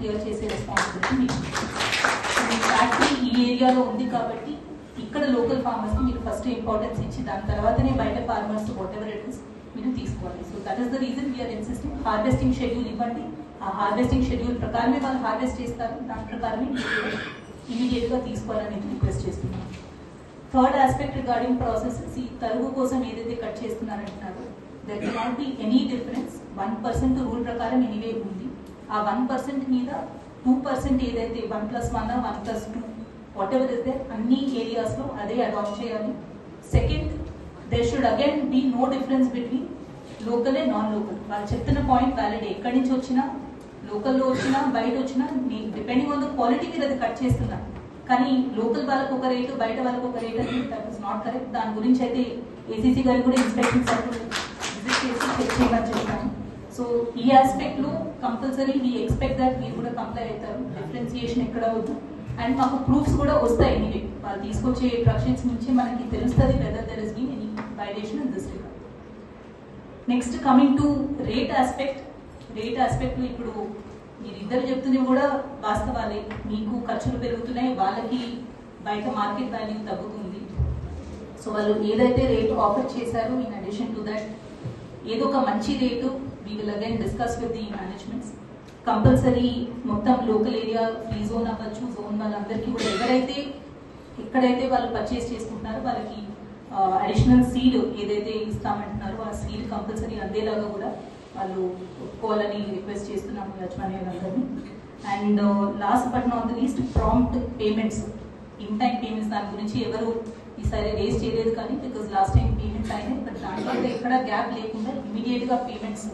Clear చేసే responsibility మీకు. మీ factory ఈ ఏరియాలో ఉంది కాబట్టి ఇక్కడ లోకల్ ఫార్మర్స్కి మీరు ఫస్ట్ ఇంపార్టెన్స్ ఇచ్చి దాని తర్వాతనే బయట farmers whatever it is మీరు తీసుకోవాలి. So that is the reason we're insisting harvesting schedule ఇవ్వండి. ఆ హార్వెస్టింగ్ షెడ్యూల్ ప్రకారమే వాళ్ళు హార్వెస్ట్ చేస్తారు. దాని ప్రకారమే ఇమీడియట్గా తీసుకోవాలని రిక్వెస్ట్ చేస్తున్నాను. థర్డ్ ఆస్పెక్ట్ రిగార్డింగ్ ప్రాసెస్ ఈ తరుగు కోసం ఏదైతే cut చేస్తున్నారంటున్నారో that not be any difference one percent rule ప్రకారం ఎనీవే ఉంది. ఆ వన్ పర్సెంట్ మీద టూ పర్సెంట్ ఏదైతే one plus one one plus two whatever is they అన్ని ఏరియాస్లో అదే అడాప్ట్ చేయాలి. Second there should again be no difference between local and non local వాళ్ళు చెప్తున్న పాయింట్ వ్యాలిడ్ ఎక్కడి నుంచి వచ్చినా లోకల్లో వచ్చినా బయట వచ్చినా డిపెండింగ్ ఆన్ ద క్వాలిటీ మీద అది కట్ చేస్తున్నా. కానీ లోకల్ వాళ్ళకు ఒక రేటు బయట వాళ్ళకు ఒక రేట్ అనేది దట్ ఇస్ నాట్ కరెక్ట్ దాని గురించి అయితే ఏసీసీ గారు కూడా ఇన్స్పెక్షన్ సర్కిల్ విజిట్ చేసి చెక్ చేయమని చెప్పాను సో ఈ ఆస్పెక్ట్లో కంపల్సరీ వీ ఎక్స్పెక్ట్ దట్ మీరు కూడా కంప్లై అవుతారు. డిఫరెన్సియేషన్ ఎక్కడ అవుతుంది అండ్ మాకు ప్రూఫ్స్ కూడా వస్తాయి ఎనీవే వాళ్ళు తీసుకొచ్చే ప్రొఫెషన్స్ నుంచి మనకి తెలుస్తుంది whether there is been any violation in this regard next coming to rate aspect rate aspect ఇప్పుడు మీరిద్దరు చెప్తున్నవి కూడా వాస్తవాలే. మీకు ఖర్చులు పెరుగుతున్నాయి. వాళ్ళకి బయట మార్కెట్ వాల్యూ తగ్గుతుంది. సో వాళ్ళు ఏదైతే రేట్ ఆఫర్ చేశారో ఇన్ అడిషన్ టు దట్ ఏదో ఒక మంచి rate we will again discuss with the managements compulsory మొత్తం లోకల్ ఏరియా ఫ్రీ జోన్ అవ్వచ్చు జోన్ వాళ్ళందరికీ కూడా ఎవరైతే ఎక్కడైతే వాళ్ళు పర్చేస్ చేసుకుంటున్నారో వాళ్ళకి అడిషనల్ సీడ్ ఏదైతే ఇస్తామంటున్నారో ఆ సీడ్ కంపల్సరీ అందేలాగా కూడా వాళ్ళు ఒప్పుకోవాలని రిక్వెస్ట్ చేస్తున్నాము యజమానులందరినీ and last but not least prompt payments in time payments దాని గురించి ఎవరు సరే రేస్ చేయలేదు కానీ బికాస్ లాస్ట్ టైం పేమెంట్స్ అయినాయి బట్ దాంట్లో ఎక్కడ గ్యాప్ లేకుండా ఇమీడియట్గా పేమెంట్స్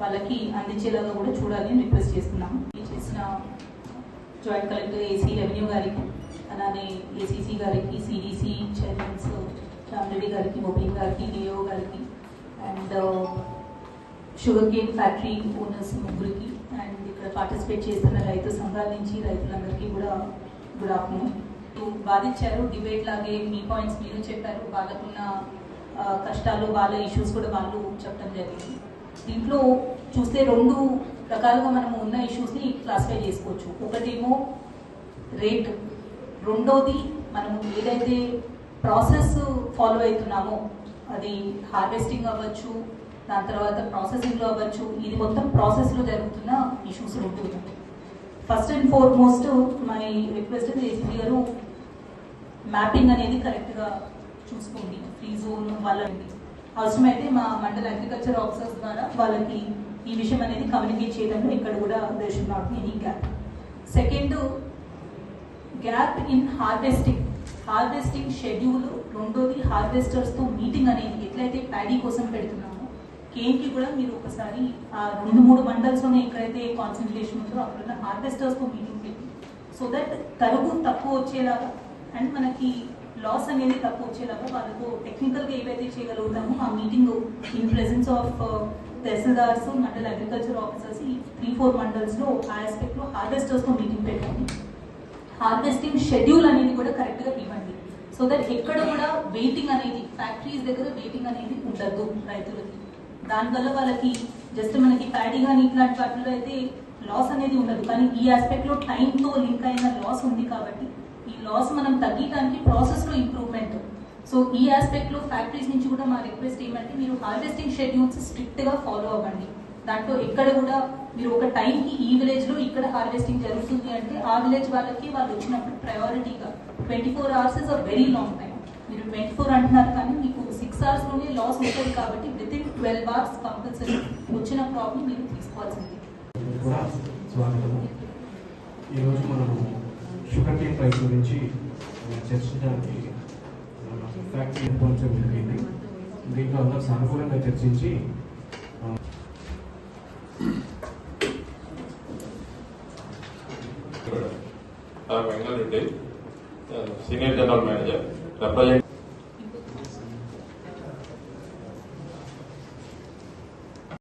వాళ్ళకి అందించేలాగా కూడా చూడాలి అని రిక్వెస్ట్ చేస్తున్నాము చేసిన జాయింట్ కలెక్టర్ ఏసీ రెవెన్యూ గారికి అలానే ఏసీసీ గారికి సిడిసి చైర్మన్స్ రామరెడ్డి గారికి మొబైల్ గారికి డిఓ గారికి and sugar cane factory owners ముగ్గురికి అండ్ ఇక్కడ పార్టిసిపేట్ చేస్తున్న రైతు సంఘాల నుంచి రైతులందరికీ కూడా గుడ్ ఆఫ్టర్నూన్ బాధించారు. డిబేట్ లాగే మీ పాయింట్స్ మీరు చెప్పారు. వాళ్ళకున్న కష్టాలు వాళ్ళ ఇష్యూస్ కూడా వాళ్ళు చెప్పడం జరిగింది. దీంట్లో చూస్తే రెండు రకాలుగా మనము ఉన్న ఇష్యూస్ని క్లాసిఫై చేసుకోవచ్చు. ఒకటేమో రేట్. రెండోది మనము ఏదైతే ప్రాసెస్ ఫాలో అవుతున్నామో అది హార్వెస్టింగ్ అవ్వచ్చు దాని తర్వాత ప్రాసెసింగ్లో అవ్వచ్చు ఇది మొత్తం ప్రాసెస్లో జరుగుతున్న ఇష్యూస్ ఉంటుంది first and foremost my request ACP గారు మ్యాపింగ్ అనేది కరెక్ట్గా చూసుకోండి. ఫ్రీ జోన్ వాళ్ళని అవసరమైతే మా మండల అగ్రికల్చర్ ఆఫీసర్స్ ద్వారా వాళ్ళకి ఈ విషయం అనేది కమ్యూనికేట్ చేయడంలో ఇక్కడ కూడా there should not any gap second gap in harvesting harvesting schedule రెండోది హార్వెస్టర్స్తో మీటింగ్ అనేది ఎట్లయితే ప్యాడీ కోసం పెడుతున్నాం కేన్కి కూడా మీరు ఒకసారి ఆ రెండు మూడు మండల్స్లోనే ఎక్కడైతే కాన్సన్ట్రేషన్ ఉందో అక్కడ హార్వెస్టర్స్తో మీటింగ్ పెట్టి సో దట్ తరుగు తక్కువ వచ్చేలాగా అండ్ మనకి లాస్ అనేది తక్కువ వచ్చేలాగా వాళ్ళకు టెక్నికల్గా ఏవైతే చేయగలుగుతామో ఆ meeting in presence of tahsildars mandal agriculture officers ఈ త్రీ ఫోర్ మండల్స్లో ఆ ఆస్పెక్ట్లో హార్వెస్టర్స్తో తో మీటింగ్ పెట్టండి హార్వెస్టింగ్ షెడ్యూల్ అనేది కూడా కరెక్ట్గా ఇవ్వండి. సో దట్ ఎక్కడ కూడా వెయిటింగ్ అనేది ఫ్యాక్టరీస్ దగ్గర వెయిటింగ్ అనేది ఉండద్దు రైతులకి. దానివల్ల వాళ్ళకి జస్ట్ మనకి ప్యాడీ కానీ ఇట్లాంటి వాటిలో అయితే లాస్ అనేది ఉండదు. కానీ ఈ ఆస్పెక్ట్లో లింక్ అయిన లాస్ ఉంది కాబట్టి ఈ లాస్ మనం తగ్గించడానికి ప్రాసెస్లో ఇంప్రూవ్మెంట్ సో ఈ ఆస్పెక్ట్లో ఫ్యాక్టరీస్ నుంచి కూడా మా రిక్వెస్ట్ ఏమంటే మీరు హార్వెస్టింగ్ షెడ్యూల్స్ స్ట్రిక్ట్గా ఫాలో అవ్వండి. దాంట్లో ఎక్కడ కూడా మీరు ఒక టైంకి ఈ విలేజ్లో ఇక్కడ హార్వెస్టింగ్ జరుగుతుంది అంటే ఆ విలేజ్ వాళ్ళకి వాళ్ళు వచ్చినప్పుడు ప్రయారిటీగా twenty four hours is a very long time మీరు ట్వంటీ ఫోర్ అంటున్నారు కానీ మీకు సిక్స్ అవర్స్లోనే లాస్ ఉంటుంది కాబట్టి within twelve hours compulsory వచ్చిన ప్రాబ్లం మీరు తీసుకోవాల్సింది. ఈరోజు మనము షుగర్ కేన్ ప్రైస్ గురించి చర్చించడానికి ఫ్యాక్టరీ ఏర్పరచడం జరిగింది దీంట్లో అందరూ సానుకూలంగా చర్చించి ఆ, Vengalreddy senior general manager. the project